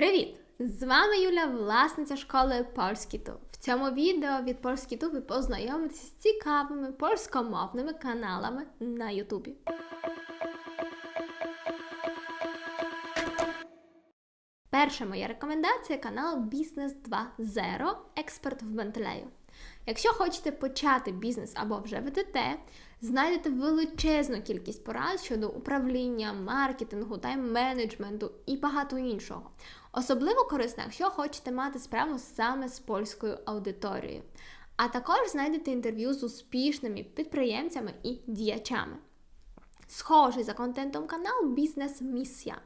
Привіт! З вами Юля, власниця школи Польський Ту. В цьому відео від Польський Ту ви познайомитесь з цікавими польськомовними каналами на Ютубі. Перша моя рекомендація канал Бізнес 2.0 Експерт в Бентлею. Якщо хочете почати бізнес або вже ведете, знайдете величезну кількість порад щодо управління, маркетингу, тайм-менеджменту і багато іншого. Особливо корисно, якщо хочете мати справу саме з польською аудиторією. А також знайдете інтерв'ю з успішними підприємцями і діячами. Схожий за контентом канал Бізнес-місія.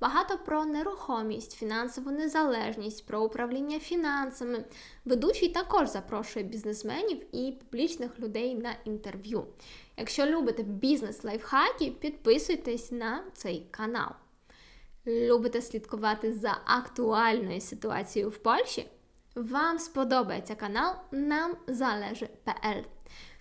Багато про нерухомість, фінансову незалежність, про управління фінансами. Ведучий також запрошує бізнесменів і публічних людей на інтерв'ю. Якщо любите бізнес-лайфхаки, підписуйтесь на цей канал. Любите слідкувати за актуальною ситуацією в Польщі? Вам сподобається канал Нам залежи.pl.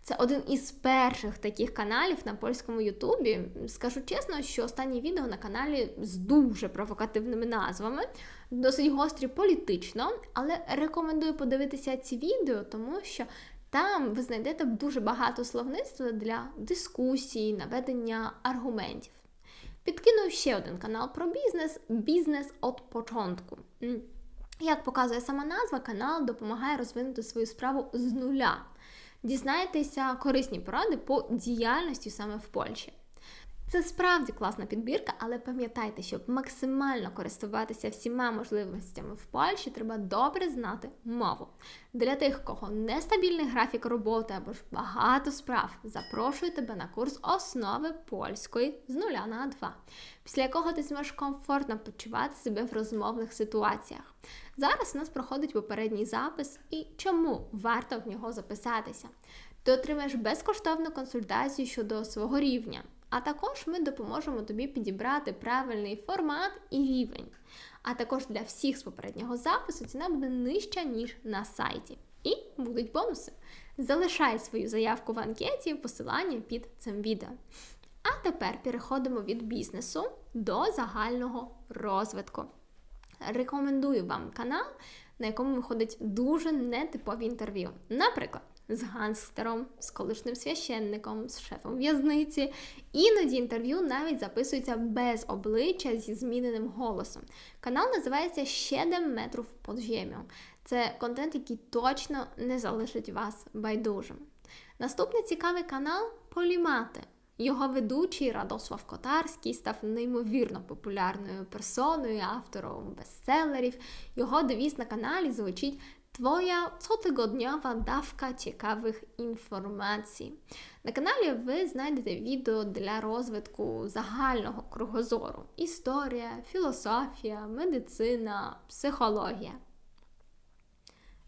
Це один із перших таких каналів на польському Ютубі. Скажу чесно, що останні відео на каналі з дуже провокативними назвами, досить гострі політично, але рекомендую подивитися ці відео, тому що там ви знайдете дуже багато словництва для дискусій, наведення аргументів. Підкину ще один канал про бізнес бізнес від початку. Як показує сама назва, канал допомагає розвинути свою справу з нуля. Дізнайтеся корисні поради по діяльності саме в Польщі. Це справді класна підбірка, але пам'ятайте, щоб максимально користуватися всіма можливостями в Польщі, треба добре знати мову. Для тих, кого нестабільний графік роботи або ж багато справ, запрошую тебе на курс основи польської з нуля на два, після якого ти зможеш комфортно почувати себе в розмовних ситуаціях. Зараз у нас проходить попередній запис і чому варто в нього записатися. Ти отримаєш безкоштовну консультацію щодо свого рівня. А також ми допоможемо тобі підібрати правильний формат і рівень. А також для всіх з попереднього запису ціна буде нижча, ніж на сайті. І будуть бонуси. Залишай свою заявку в анкеті, посилання під цим відео. А тепер переходимо від бізнесу до загального розвитку. Рекомендую вам канал, на якому виходить дуже нетипові інтерв'ю. Наприклад, з гангстером, з колишнім священником, з шефом в'язниці. Іноді інтерв'ю навіть записується без обличчя зі зміненим голосом. Канал називається «Щедем метрів під землю». Це контент, який точно не залишить вас байдужим. Наступний цікавий канал Полімати. Його ведучий Радослав Котарський став неймовірно популярною персоною, автором бестселерів. Його девіз на каналі звучить Твоя cotygodniowa dawka ciekawych інформацій. На каналі ви знайдете відео для розвитку загального кругозору: історія, філософія, медицина, психологія.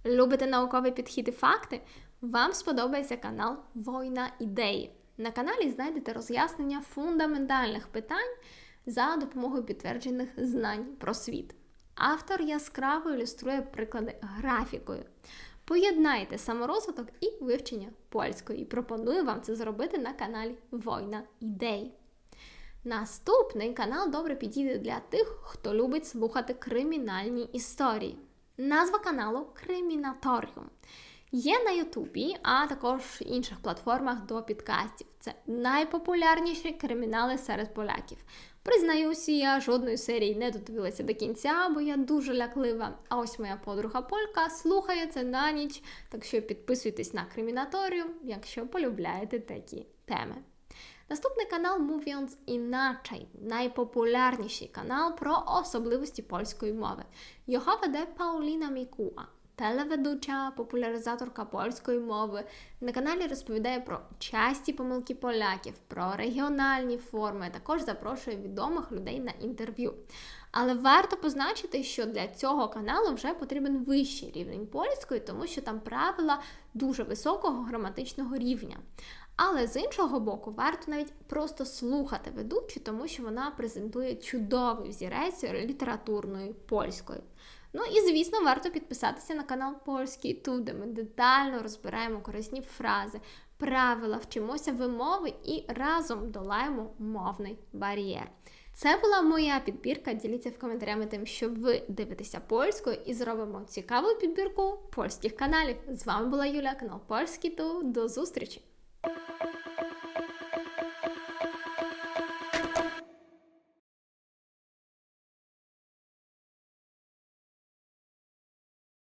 Любите науковий підхід і факти? Вам сподобається канал Война ідеї. На каналі знайдете роз'яснення фундаментальних питань за допомогою підтверджених знань про світ. Автор яскраво ілюструє приклади графікою. Поєднайте саморозвиток і вивчення польської. І пропоную вам це зробити на каналі Война ідей. Наступний канал добре підійде для тих, хто любить слухати кримінальні історії. Назва каналу Кримінаторіум. Є на Ютубі, а також інших платформах до підкастів. Це найпопулярніші кримінали серед поляків. Признаюся, я жодної серії не додивилася до кінця, бо я дуже ляклива. А ось моя подруга Полька слухає це на ніч, так що підписуйтесь на кримінаторію, якщо полюбляєте такі теми. Наступний канал Mówiąc Inaczej, найпопулярніший канал про особливості польської мови. Його веде Пауліна Мікуа телеведуча, популяризаторка польської мови. На каналі розповідає про часті помилки поляків, про регіональні форми, також запрошує відомих людей на інтерв'ю. Але варто позначити, що для цього каналу вже потрібен вищий рівень польської, тому що там правила дуже високого граматичного рівня. Але з іншого боку, варто навіть просто слухати ведучу, тому що вона презентує чудовий взірець літературної польської. Ну і, звісно, варто підписатися на канал Польський тут, де ми детально розбираємо корисні фрази, правила, вчимося вимови і разом долаємо мовний бар'єр. Це була моя підбірка. Діліться в коментарями тим, що ви дивитеся польською, і зробимо цікаву підбірку польських каналів. З вами була Юля, канал Польський Ту. До зустрічі!